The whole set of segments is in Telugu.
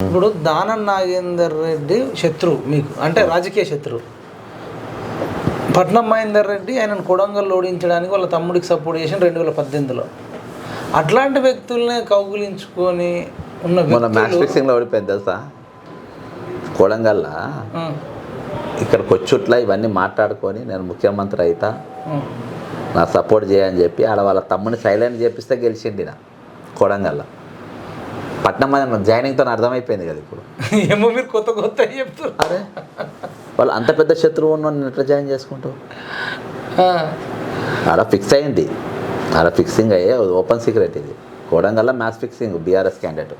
ఇప్పుడు దానం నాగేందర్ రెడ్డి శత్రువు మీకు అంటే రాజకీయ శత్రువు పట్నం మహేందర్ రెడ్డి ఆయనను కొడంగల్ ఓడించడానికి వాళ్ళ తమ్ముడికి సపోర్ట్ చేసిన రెండు వేల పద్దెనిమిదిలో. అట్లాంటి వ్యక్తుల్ని కౌగులించుకొని ఉన్న మొన్న మ్యాచ్ ఫిక్సింగ్లో ఓడిపోయింది తెలుసా? కొడంగల్లా? ఆ, ఇక్కడికి వచ్చుట్లా ఇవన్నీ మాట్లాడుకొని నేను ముఖ్యమంత్రి అయితా. నా సపోర్ట్ చేయని చెప్పి ఆడ వాళ్ళ తమ్ముని సైలెంట్ చేపిస్తే గెలిచిండి నా కొడంగల్ల. పట్నం మీద జాయినింగ్తో అర్థమైపోయింది కదా ఇప్పుడు. ఏమో మీరు కొత్త కొత్త చెప్తారు అరే వాళ్ళు అంత పెద్ద శత్రువు ఉన్న ఎట్లా జాయిన్ చేసుకుంటావు? ఆడ ఫిక్స్ అయింది. ఆడ ఫిక్సింగ్ అయ్యే ఓపెన్ సీక్రెట్ ఇది. కొడంగల్ల మ్యాచ్ ఫిక్సింగ్ బీఆర్ఎస్ క్యాండిడేట్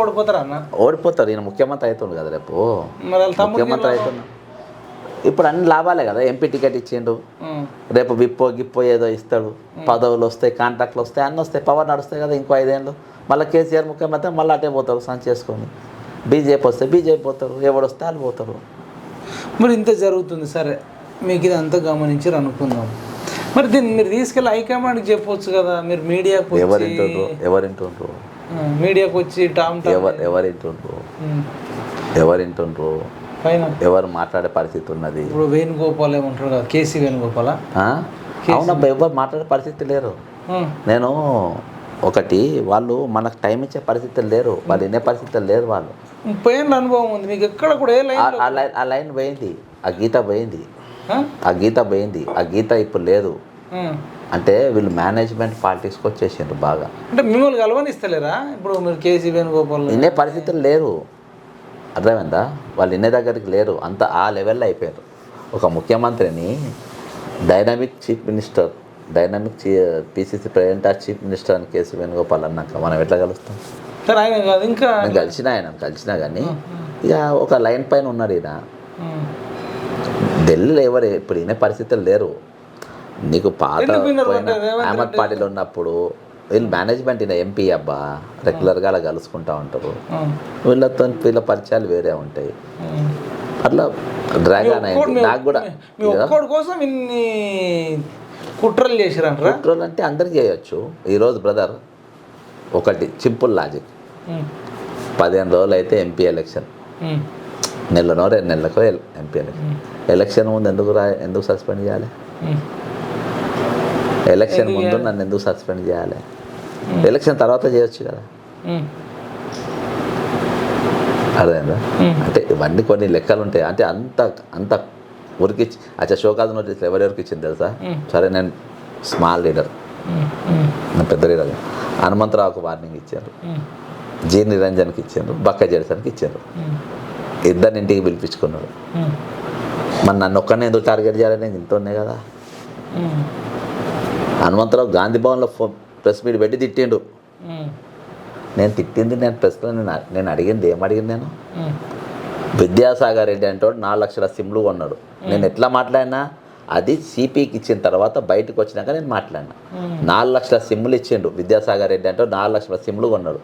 ఓడిపోతారా అన్న? ఓడిపోతారు. ఈయన ముఖ్యమంత్రి అవుతుండు కదా రేపు. ముఖ్యమంత్రి అవుతున్నా. ఇప్పుడు అన్ని లాభాలే కదా. ఎంపీ టికెట్ ఇచ్చిండు. రేపు విప్పో గిప్పో ఏదో ఇస్తాడు. పదవులు వస్తాయి కాంట్రాక్ట్లు వస్తాయి అన్నీ వస్తాయి పవర్ నడుస్తాయి కదా ఇంకో ఐదేళ్ళు. మళ్ళీ కేసీఆర్ ముఖ్యమంత్రి మళ్ళీ అటే పోతారు సంచి చేసుకొని. బీజేపీ వస్తే బీజేపీ పోతారు ఎవడు వస్తే వాళ్ళు పోతారు మరి ఇంత జరుగుతుంది సరే. మీకు ఇది అంతా గమనించారు అనుకుందాం. మరి దీన్ని మీరు తీసుకెళ్ళి హైకమాండ్కి చెప్పొచ్చు కదా. మీరు మీడియాకు ఎవరింటుండ్రు? ఎవరింటుండ్రు? మీడియాకు వచ్చి టామ్ ఎవరు ఎవరింటుండ్రు? ఎవరింటుండ్రు? ఎవరు మాట్లాడే పరిస్థితి ఉన్నది? ఇప్పుడు వేణుగోపాల్ ఏమంటారు కదా కేసీ వేణుగోపాల? అవునబ్బా ఎవరు మాట్లాడే పరిస్థితి లేరు. నేను ఒకటి వాళ్ళు మనకు టైం ఇచ్చే పరిస్థితులు లేరు. వాళ్ళు వినే పరిస్థితులు లేరు వాళ్ళు. ముప్పై ఏళ్ళ అనుభవం ఉంది. మీకు ఎక్కడ కూడా ఆ- లైన్ పోయింది. ఆ గీత పోయింది. ఆ? గీత పోయింది. ఆ గీత ఇప్పుడు లేదు. అంటే వీళ్ళు మేనేజ్మెంట్ పాలిటిక్స్కి వచ్చేసిండ్రు బాగా. అంటే మిమ్మల్ని కలవనిస్తలేరా ఇప్పుడు మీరు కేసీ వేణుగోపాల్ వినే పరిస్థితులు లేరు. అర్థమైందా? వాళ్ళు వినే దగ్గరికి లేరు అంత ఆ లెవెల్లో అయిపోయారు. ఒక ముఖ్యమంత్రిని డైనమిక్ చీఫ్ మినిస్టర్ డైనమిక్ చీ PCC president or chief minister అని కేసీ వేణుగోపాల్ అన్నాక మనం ఎట్లా కలుస్తాం? సరే ఆయన కాదు ఇంకా కలిసిన ఆయన కలిసినా కానీ ఇక ఒక లైన్ పైన ఉన్నాడు ఈయన. ఢిల్లీలో ఎవరు ఇప్పుడు వినే పరిస్థితులు లేరు. నీకు పాత పోయిన అహ్మద్ పార్టీలో ఉన్నప్పుడు వీళ్ళు మేనేజ్మెంట్ ఈయన ఎంపీ అబ్బా రెగ్యులర్గా అలా కలుసుకుంటూ ఉంటారు. ఆ, వీళ్ళతో వీళ్ళ పరిచయాలు వేరే ఉంటాయి. ఉమ్. అట్లా డ్రాగన్ అయింది. నాకు కూడా కోసం ఇన్ని కుట్రలు పెట్రోల్ అంటే అందరికి చేయొచ్చు. ఈరోజు బ్రదర్ ఒకటి సింపుల్ లాజిక్ ఉమ్, పదిహేను రోజులు అయితే ఎంపీ ఎలక్షన్ నెలనో రెండు నెలలకో ఎంపీ ఎలక్షన్ ఎలక్షన్ ముందు ఎందుకు రా ఎందుకు సస్పెండ్ చేయాలి. ఎలక్షన్ ముందు నన్ను ఎందుకు సస్పెండ్ చేయాలి? ఎలక్షన్ తర్వాత చేయొచ్చు కదా. అర్థమైందా? అంటే ఇవన్నీ కొన్ని లెక్కలు ఉంటాయి. అంటే అంత అంత ఉరికి అచ్చా షోకాజ్ నోటీసులు ఎవరెవరికి ఇచ్చింది తెలుసా? సరే నేను స్మాల్ లీడర్ నేను పెద్ద లీడర్ హనుమంతరావుకు వార్నింగ్ ఇచ్చారు. జి నిరంజన్కి ఇచ్చారు. బక్క జడిసన్కి ఇచ్చారు. ఇద్దరిని ఇంటికి పిలిపించుకున్నారు. మరి నన్ను ఒక్కనే ఎందుకు టార్గెట్ చేయాలని నేను ఇంత ఉన్నాయి కదా హనుమంతరావు గాంధీ భవన్లో ఫో ప్రెస్ మీట్ పెట్టి తిట్టిండు. నేను తిట్టింది నేను ప్రెస్లో నేను నేను అడిగింది ఏం అడిగింది నేను. విద్యాసాగర్ రెడ్డి అంటే నాలుగు లక్షల సిమ్లు కొన్నాడు. నేను ఎట్లా మాట్లాడినా? అది సిపికి ఇచ్చిన తర్వాత బయటకు వచ్చినాక నేను మాట్లాడినా. నాలుగు లక్షల సిమ్లు ఇచ్చిండు విద్యాసాగర్ రెడ్డి అంటే నాలుగు లక్షల సిమ్లు కొన్నాడు.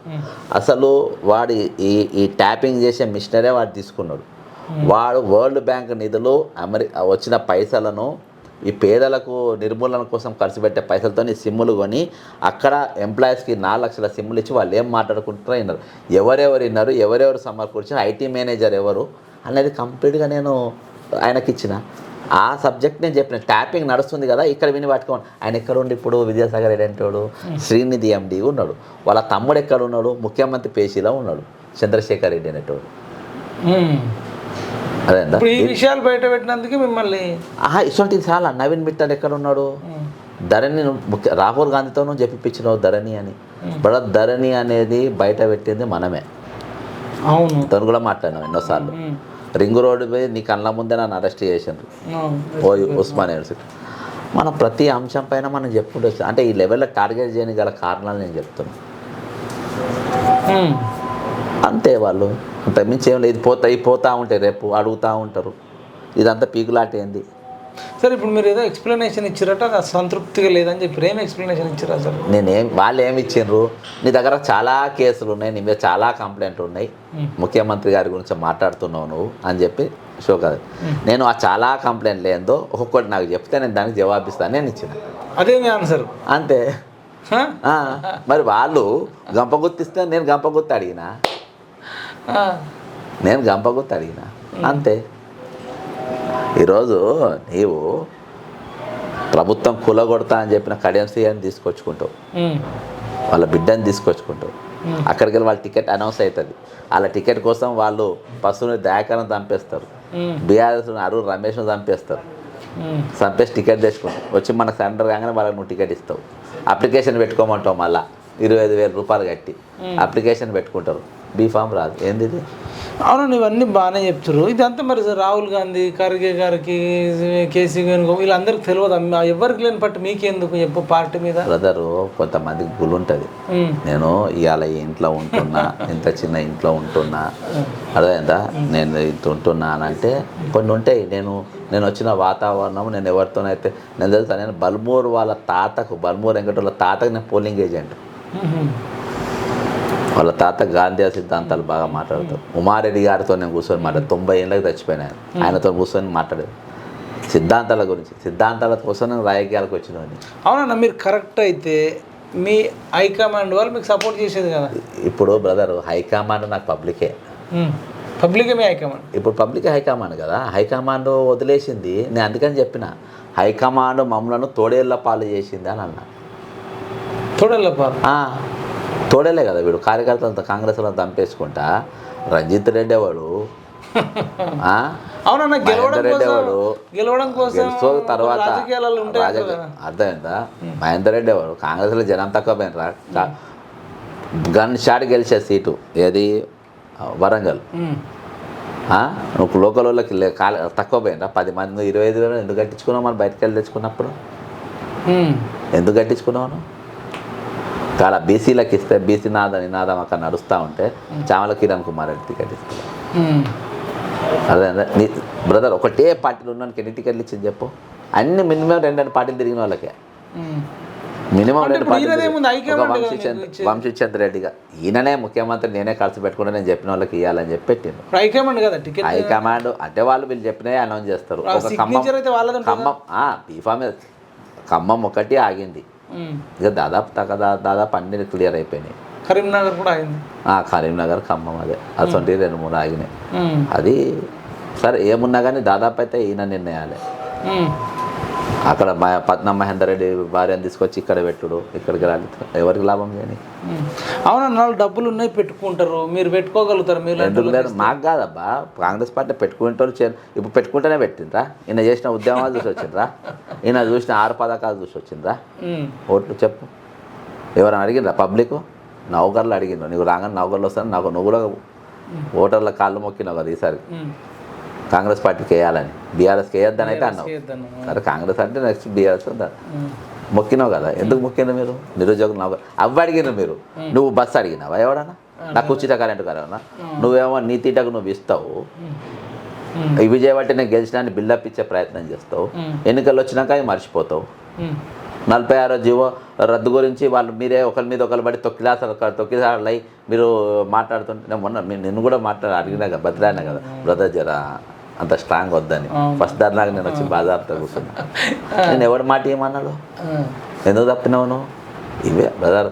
అసలు వాడు ఈ ఈ ట్యాపింగ్ చేసే మిషనరే వాడు తీసుకున్నాడు. వాడు వరల్డ్ బ్యాంక్ నిధులు అమెరి వచ్చిన పైసలను ఈ పేదలకు నిర్మూలన కోసం ఖర్చు పెట్టే పైసలతో ఈ సిమ్ములు కొని అక్కడ ఎంప్లాయీస్కి నాలుగు లక్షల సిమ్ములు ఇచ్చి వాళ్ళు ఏం మాట్లాడుకుంటారో విన్నారు. ఎవరెవరు విన్నారు ఎవరెవరు సమకూర్చారు ఐటీ మేనేజర్ ఎవరు అనేది కంప్లీట్గా నేను ఆయనకి ఇచ్చిన ఆ సబ్జెక్ట్ నేను చెప్పిన ట్యాపింగ్ నడుస్తుంది కదా ఇక్కడ విని పట్టుకోండి. ఆయన ఎక్కడ ఉండి ఇప్పుడు? విద్యాసాగర్ రెడ్డి అంటాడు శ్రీనిధి ఎండి ఉన్నాడు. వాళ్ళ తమ్ముడు ఎక్కడ ఉన్నాడు ముఖ్యమంత్రి పేషీలో ఉన్నాడు. చంద్రశేఖర్ రెడ్డి అనేటోడు. అదేందా ఇప్పుడు ఈ విషయాలు బయట పెట్టినందుకు మిమ్మల్ని ఇటువంటిది చాలా. నవీన్ మిట్టల్ ఎక్కడ ఉన్నాడు ధరణి ముఖ్య రాహుల్ గాంధీతోనూ చెప్పించినావు ధరణి అని. బట్ ధరణి అనేది బయట పెట్టింది మనమే. అవును. తను కూడా మాట్లాడినాం ఎన్నోసార్లు. రింగ్ రోడ్డు పోయి నీ కళ్ళ ముందే నన్ను అరెస్ట్ చేసిండ్రు. అవును. ఓ ఉస్మాన్ యూనివర్సిటీ. మనం ప్రతి అంశం పైన మనం చెప్పుకుంటూ అంటే ఈ లెవెల్లో టార్గెట్ చేయని గల కారణాలు నేను చెప్తున్నాను అంతే వాళ్ళు. అంత మించి ఏం లేదు. ఇది పోతా ఉంటాయి రేపు అడుగుతూ ఉంటారు. ఇదంతా పీకులాట ఏంది సరే ఇప్పుడు మీరు ఏదో ఎక్స్ప్లెనేషన్ ఇచ్చారట అది సంతృప్తిగా లేదని చెప్పి. ఏం ఎక్స్ప్లెనేషన్ ఇచ్చారు అసలు నేనేం వాళ్ళు ఏమి ఇచ్చిండ్రు నీ దగ్గర చాలా కేసులు ఉన్నాయి. నీ మీద చాలా కంప్లైంట్లు ఉన్నాయి. ముఖ్యమంత్రి గారి గురించి మాట్లాడుతున్నావు నువ్వు అని చెప్పి షో కాదు. నేను ఆ చాలా కంప్లైంట్లు ఏందో ఒక్కొక్కటి నాకు చెప్తే నేను దానికి జవాబిస్తాను నేను ఇచ్చిన. అదే ఆన్సర్ అంతే. మరి వాళ్ళు గంప గుర్తిస్తే నేను గంప గుర్తు అడిగినా. నేను గంప గుర్తు అడిగినా అంతే. ఈరోజు నీవు ప్రభుత్వం కూలగొడతా అని చెప్పిన కడియం సీఎని తీసుకొచ్చుకుంటావు. వాళ్ళ బిడ్డని తీసుకొచ్చుకుంటావు. అక్కడికి వెళ్ళి వాళ్ళ టికెట్ అనౌన్స్ అవుతుంది. వాళ్ళ టికెట్ కోసం వాళ్ళు పశువుని దయాకరణ చంపేస్తారు. బీఆర్ఎస్ అరుణ్ రమేష్ను చంపేస్తారు. చంపేసి టికెట్ తెచ్చుకుంటావు. వచ్చి మనకు సరెండర్ కాగానే వాళ్ళకి నువ్వు టికెట్ ఇస్తావు. అప్లికేషన్ పెట్టుకోమంటావు మళ్ళా. ఇరవై ఐదు వేల రూపాయలు కట్టి. అప్లికేషన్ పెట్టుకుంటారు. బీఫామ్ రాదు. ఏంది ఇది అవును ఇవన్నీ బాగానే చెప్తారు ఇదంతా మరి రాహుల్ గాంధీ ఖర్గే గారికి కేసీ వేణుగోపాల్ వీళ్ళందరికీ తెలియదు? అమ్మ ఎవరికి లేని పట్టు మీకెందుకు చెప్పు పార్టీ మీద? బ్రదరు కొంతమందికి గులు ఉంటుంది. నేను ఇవాళ ఈ ఇంట్లో ఉంటున్నా ఇంత చిన్న ఇంట్లో ఉంటున్నా. అర్థమైందా? నేను ఇంత ఉంటున్నా అని అంటే కొన్ని ఉంటాయి. నేను నేను వచ్చిన వాతావరణం నేను ఎవరితోనైతే నేను తెలుసా నేను బల్మూరు వాళ్ళ తాతకు బల్మూరు వెంకటోళ్ళ తాతకు నేను పోలింగ్ ఏజెంట్. వాళ్ళ తాత గాంధీ సిద్ధాంతాలు బాగా మాట్లాడతారు. ఉమారెడ్డి గారితో నేను కూర్చొని మాట్లాడు. తొంభై ఏళ్ళకి చచ్చిపోయినా ఆయన. ఆయనతో కూర్చొని మాట్లాడేది. సిద్ధాంతాల గురించి. సిద్ధాంతాల కోసం నేను రాజకీయాలకు వచ్చినవాడిని అవునన్నా మీరు కరెక్ట్ అయితే మీ హైకమాండ్ వాళ్ళు మీకు సపోర్ట్ చేసేది కదా? ఇప్పుడు బ్రదర్ హైకమాండ్ నాకు పబ్లికే పబ్లిక్ మీ హైకమాండ్ ఇప్పుడు పబ్లిక్ హైకమాండ్ కదా? హైకమాండ్ వదిలేసింది. నేను అందుకని చెప్పిన. హైకమాండ్ మమ్మలను తోడేళ్ళ పాలు చేసింది అని అన్నా. తోడల్లపారు ఆ, తోడేలే కదా వీడు. కార్యకర్తలంతా కాంగ్రెస్లో చంపేసుకుంటా రంజిత్ రెడ్డి వాడు? అవునన్నా గెలవడం కోసం గెలవడం కోసం తర్వాత అర్థమైందా? మహేందర్ రెడ్డి వాడు కాంగ్రెస్లో జనం తక్కువ పోయినరా? గన్ షాట్ గెలిచే సీటు. ఏది? వరంగల్? నువ్వు లోకల్ వాళ్ళకి తక్కువ పోయినరా? పది మంది ఇరవై ఐదు వేలు ఎందుకు కట్టించుకున్నావు మనం బయటకు వెళ్ళి తెచ్చుకున్నప్పుడు. ఎందుకు కట్టించుకున్నావు? కాడ బీసీలకు ఇస్తే బీసీ నాద నినాదం అక్కడ నడుస్తూ ఉంటే చామల కిరణ్ కుమార్ రెడ్డి టికెట్ ఇస్తారు. అదే నీ బ్రదర్ ఒకటే పార్టీలు ఉన్నానికి ఎన్ని టికెట్లు ఇచ్చింది చెప్పు అన్ని మినిమం రెండు రెండు పార్టీలు తిరిగిన వాళ్ళకే. మినిమం రెండు పార్టీలు వంశీచంద్ర మీకు ఇచ్చేది. వంశీచంద్ర రెడ్డిగా ఈయననే ముఖ్యమంత్రి నేనే ఖర్చు పెట్టుకుంటే నేను చెప్పిన వాళ్ళకి ఇవ్వాలని చెప్పి పెట్టిండు ఇప్పుడు హైకమాండ్ అంటే వాళ్ళు వీళ్ళు చెప్పినవి అనౌన్స్ చేస్తారు ఒక ఖమ్మం? ఖమ్మం బీఫామ్ ఖమ్మం ఒకటి ఆగింది. ఇక దాదాపు తగ్గ దాదాపు అన్ని క్లియర్ అయిపోయినాయి. కరీంనగర్ కూడా అయింది. ఆ, కరీంనగర్ ఖమ్మం అదే. అసొంటి రెండు మూడు ఆగినాయి. అది సరే ఏమున్నా కానీ దాదాపు అయితే ఈయన నిర్ణయాలే. అక్కడ మా పట్నం మహేందర్ రెడ్డి భార్యను తీసుకొచ్చి ఇక్కడ పెట్టుడు ఇక్కడికి రాలి. ఎవరికి లాభం చేయని. అవునన్నా వాళ్ళు డబ్బులు ఉన్నాయి పెట్టుకుంటారు. మీరు పెట్టుకోగలుగుతారు? మీరు ఎందుకు లేదు మాకు కాదబ్బా. కాంగ్రెస్ పార్టీ పెట్టుకుంటారు ఇప్పుడు పెట్టుకుంటేనే పెట్టిండ్రా. ఈయన చేసిన ఉద్యమాలు చూసి వచ్చిండ్రా. ఈయన చూసిన ఆరు పథకాలు చూసి వచ్చిండ్రా. ఓట్లు చెప్పు. ఎవరైనా అడిగిండ్రా పబ్లిక్? నౌకర్లు అడిగిండ్రు. నీకు రాగానే నౌకర్లు వస్తాను నాకు నువ్వు కూడా ఓటర్ల కాళ్ళు మొక్కినావు కదా ఈసారి. కాంగ్రెస్ పార్టీకి వేయాలని. బీఆర్ఎస్కి వేయొద్దని అయితే అన్నావు. సరే కాంగ్రెస్ అంటే నెక్స్ట్ బీఆర్ఎస్. మొక్కినావు కదా. ఎందుకు మొక్కినావు మీరు? నిరుద్యోగులు నవ్వు అవ్వ అడిగినావు మీరు నువ్వు బస్సు అడిగినావా ఎవడన్నా? నాకు ఉచిత కరెంటు కరెంట్ నువ్వేమో నీ తీటకు నువ్వు ఇస్తావు. చేయబట్టి నేను గెలిచినాన్ని బిల్డప్ ఇచ్చే ప్రయత్నం చేస్తావు. ఎన్నికలు వచ్చినాక అవి మర్చిపోతావు. నలభై ఆరో జీవో రద్దు గురించి వాళ్ళు మీరే ఒకరి మీద ఒకరు పడి తొక్కిలాసలు తొక్కిసార్లు అయి మీరు మాట్లాడుతుంటే నేను మొన్న నిన్ను కూడా మాట్లాడి అడిగినా కదా బతిరానా కదా బ్రదర్ జరా. అంత స్ట్రాంగ్ వద్దని. ఫస్ట్ దారిలాగా నేను వచ్చి బాధాపుతా కూర్చున్నా. నేను ఎవడు మాట ఏమన్నాడు. ఎందుకు తప్పినావు నువ్వు? ఇవే బ్రదర్